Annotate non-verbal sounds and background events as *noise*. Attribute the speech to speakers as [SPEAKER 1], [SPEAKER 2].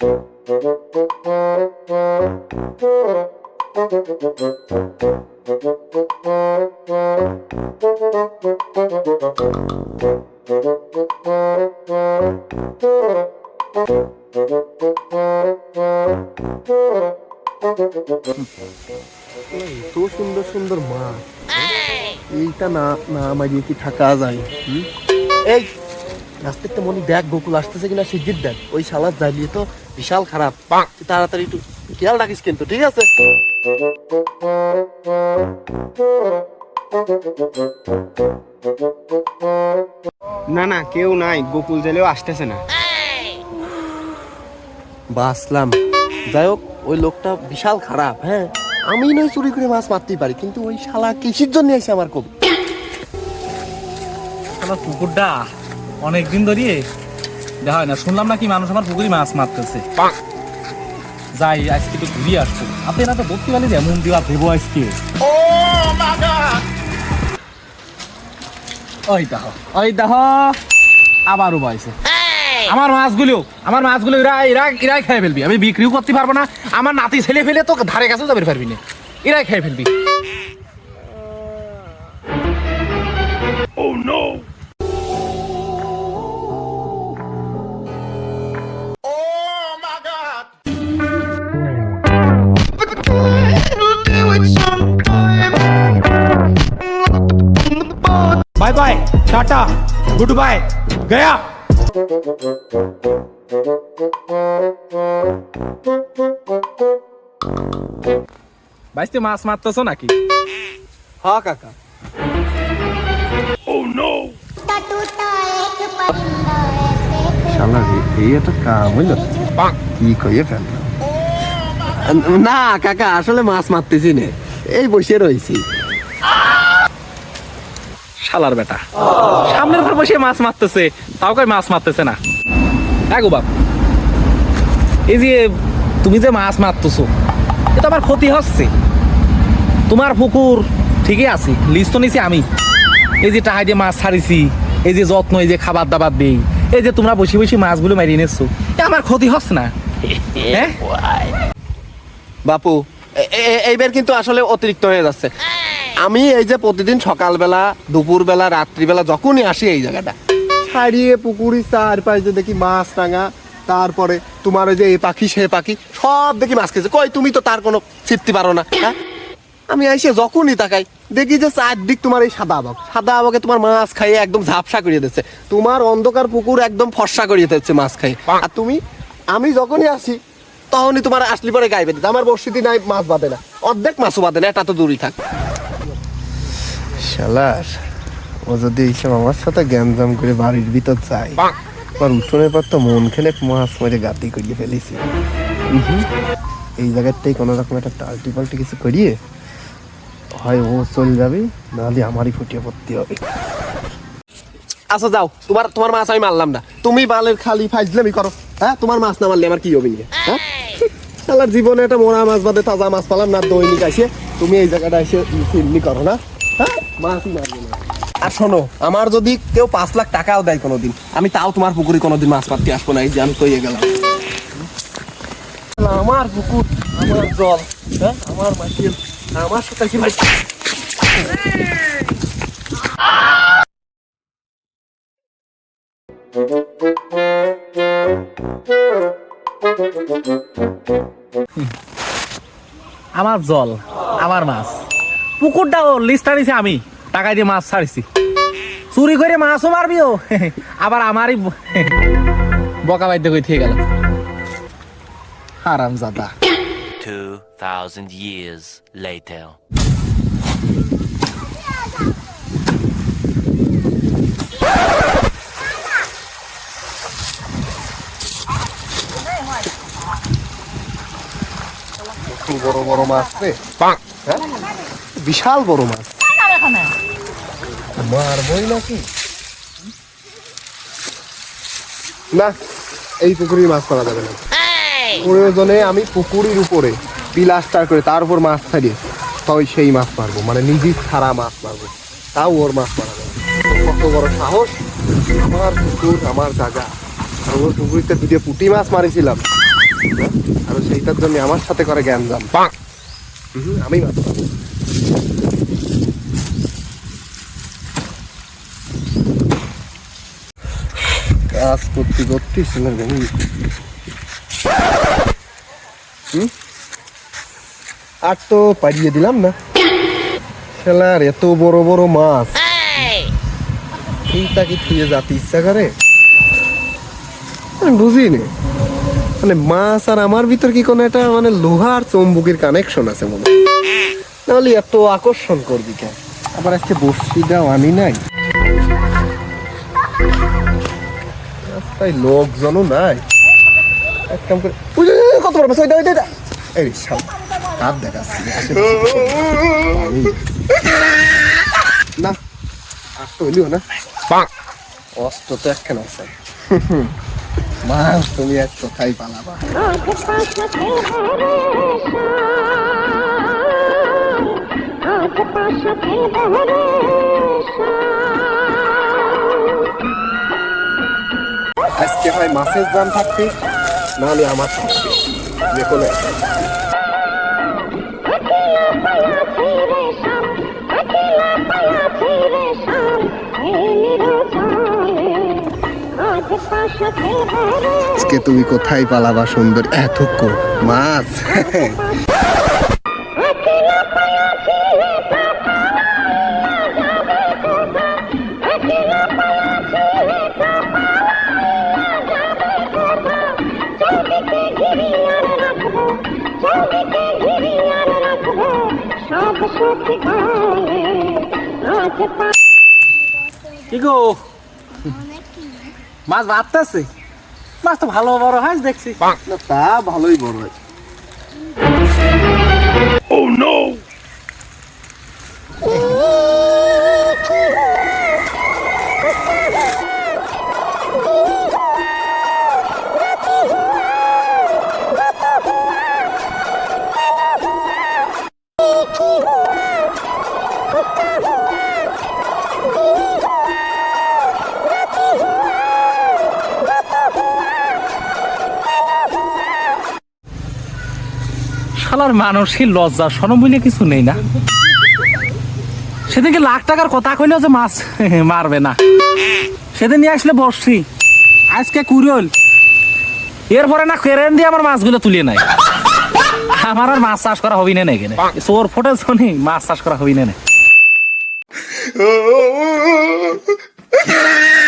[SPEAKER 1] তো সুন্দর সুন্দর মাছ এইটা না না মারিয়ে কি থাকা যায়? এই রাস্তাতে মনে দেখ, গোকুল আসতেছে কিনা শিগগির দেখ ওই শালার জ্বালিয়ে তো বিশাল খারাপ। তাড়াতাড়ি একটু খেয়াল রাখিস কিন্তু ঠিক আছে?
[SPEAKER 2] না না কেউ নাই গোকুল জেলেও আসতেছে না।
[SPEAKER 1] বাসলাম যাই হোক ওই লোকটা বিশাল খারাপ হ্যাঁ? আমি নয় চুরি করে মাছ মারতেই পারি কিন্তু ওই শালা কৃষির জন্য এসে আমার কবি।
[SPEAKER 3] আমার পুকুরটা অনেকদিন ধরিয়ে দেখা হয় না শুনলাম নাকি মানুষ আমার পুকুরি মাছ মারতেছে। যাই আজকে একটু ঘুরিয়ে আসছো। আপনি না তো ধরতে পারি এমন দিবা ভেবো আজকে ওই দেখ ওই দেখ আবারও পাইছে আমার মাছগুলো আমার মাছগুলো এরা এরা এরাই খেয়ে ফেলবি। আমি বিক্রিও করতে পারব না আমার নাতি ছেলে ফেলে তো ধারে কাছেও যাবে পারবি না। এরাই খেয়ে ফেলবি।
[SPEAKER 2] बाय गुड बाय गया
[SPEAKER 3] বাইসতে মাছ মারতেছো নাকি
[SPEAKER 1] হ্যাঁ কাকা শালা এই একটা কাম হইল কি কইয়ে ফেললাম না কাকা আসলে মাছ মারতেছি না এই বসে রয়েছি
[SPEAKER 3] শালার বেটা। সামনের ঘর বসে মাছ মারতেছে, তাও কই মাছ মারতেছে না। গো বাপ, এই যে তুমি যে মাছ মারতেছো এটা আমার ক্ষতি হচ্ছে। তোমার পুকুর ঠিকই আছে, লিস্ট তো নিছি আমি। এই যে টাকা দিয়ে মাছ ছাড়িছি, এই যে যত্ন, এই যে খাবার দাবার দেই, এই যে তোমরা বসে বসে মাছগুলো মারিয়ে নিচ্ছ আমার ক্ষতি হচ্ছে না। হ্যাঁ?
[SPEAKER 1] বাপু এইবার কিন্তু আসলে অতিরিক্ত হয়ে যাচ্ছে। আমি এই যে প্রতিদিন সকালবেলা, দুপুরবেলা, রাত্রিবেলা যখনই আসি এই জায়গাটা, ছাড়িয়ে পুকুরি চারপাশে দেখি মাছ টাঙা তারপরে তোমার ওই যে এই পাখি, সে পাখি, সব দেখি মাছ খেয়েছে। কই, তুমি তো তার কোনো চিপতে পারো না হ্যাঁ? আমি আইসে যখনই তাকাই, দেখি যে চারদিক তোমার এই সাদা আবক সাদা আবকে তোমার মাছ খাইয়ে একদম ঝাপসা করিয়ে দিচ্ছে। তোমার অন্ধকার পুকুর একদম ফর্সা করিয়ে দিচ্ছে মাছ খাইয়ে। আর তুমি, আমি যখনই আসি, তখনই তোমার আসলি পরে গায়ে বেঁধে আমার বর্ষিতি নাই, মাছ বাঁধে না। অর্ধেক মাছও বাঁধে না, এটা তো দূরই থাক। শালার ও যদি এইসব আমার সাথে গ্যাঞ্জাম করে বাড়ির ভিতর যায় আমার উঠোনের পর তো মন খেলে মাছ মেরে গাতি করিয়ে ফেলেছি। এই জায়গাটাই কোনো রকম একটা টাল্টি পাল্টি কিছু করিয়ে হয় ও চলে যাবে নাহলে আমারই ফুটিয়ে পড়তে হবে। আচ্ছা যাও। তোমার তোমার মাছ আমি মারলাম না। তুমি বালের খালি ফাইজলামি করো। হ্যাঁ তোমার মাছ না মারলে আমার কি হবে হ্যাঁ? শালার জীবনে একটা মোড়া মাছ বাদে তাজা মাছ পালাম না দৈনিক আসে তুমি এই জায়গাটা এসে ফিল্মি করো না। মাছই মারবে না। আর শোনো আমার যদি কেউ পাঁচ লাখ টাকাও দেয় কোনোদিন আমি তাও তোমার পুকুরে কোনোদিন মাছ মারতে আসব না এই যে আমি কইয়ে গেলাম। আমার পুকুর আমার জল হ্যাঁ? আমার আমার সাথে কি ভাই
[SPEAKER 3] আমার জল আমার মাছ। পুকুরটা ও লিস্ট আনিছি আমি। টাকা দিয়ে মাছ ছাড়িছি। চুরি করে মাছও মারবিও। আবার আমারই বকা বাদ্য করে থেকে গেল। আরাম জাদা
[SPEAKER 4] 2,000 years later.
[SPEAKER 1] বড় বড় মাছ রে? হ্যাঁ? বিশাল বড় মাছ। মারবই নাকি? না এই পুকুরের মাছ করা যাবে না। প্রয়োজনে আমি পুকুরের উপরে পিলাস্টার করে তার উপর মাছ ছাড়িয়ে তাই সেই মাছ মারবো মানে নিজের ছাড়া মাছ মারবো। তাও ওর মাছ মারা যাবে কত বড় সাহস। আমার পুকুর আমার জায়গা। আর ওর পুকুরিতে দুটো পুঁটি মাছ মারিছিলাম। আর সেইটার জন্য আমার সাথে করে জ্ঞান জাম আমি মাছ পাবো কাজ করতে করতে ছেলের ঘুম আর তো পাড়িয়ে দিলাম না। ছেলার এত বড় বড় মাছ। এইটা কি থুয়ে যাতে ইচ্ছা করে? আমি বুঝিনি। মানে মাছ আর আমার ভিতর কি কোনো একটা মানে লোহার চম্বুকের কানেকশন আছে মনে। নাহলে এত আকর্ষণ করবি কেন? আবার আজকে বসিটাও আনি নাই। রাস্তায় লোকজনও নাই। এক কাম করে কত বড় মাছ? ওইটা ওইটা। এই হাত দেখাচ্ছি না আর তো হইলিও না। অস্ত্র তো একখানা আছে। মাছ তুমি এক কোথায় পালাবা। আজকে হয় মাছের দাম থাকবে নাহলে আমার থাকবে যে কোনো আজকে তুমি কোথায় পালাবা সুন্দর? এত মাছ। *laughs*
[SPEAKER 3] কি গো মাছ ভাবতেছে মাছ তো ভালো বড় হয় দেখছি।
[SPEAKER 1] তা ভালোই বড় হয়।
[SPEAKER 3] শালার মানসিক লজ্জা সরম বলে কিছু নেই না। সেদিনকে লাখ টাকার কথা কইলো যে মাছ *laughs* মারবে না। সেদিন নিয়ে আসলে বসছি। আজকে কুড়ল। এরপরে না কেরেন দিয়ে আমার মাছগুলো তুলে নাই আমার আর মাছ চাষ করা হবি না এখানে। চোর ফোটে শুনি, মাছ চাষ করা হবি না *laughs*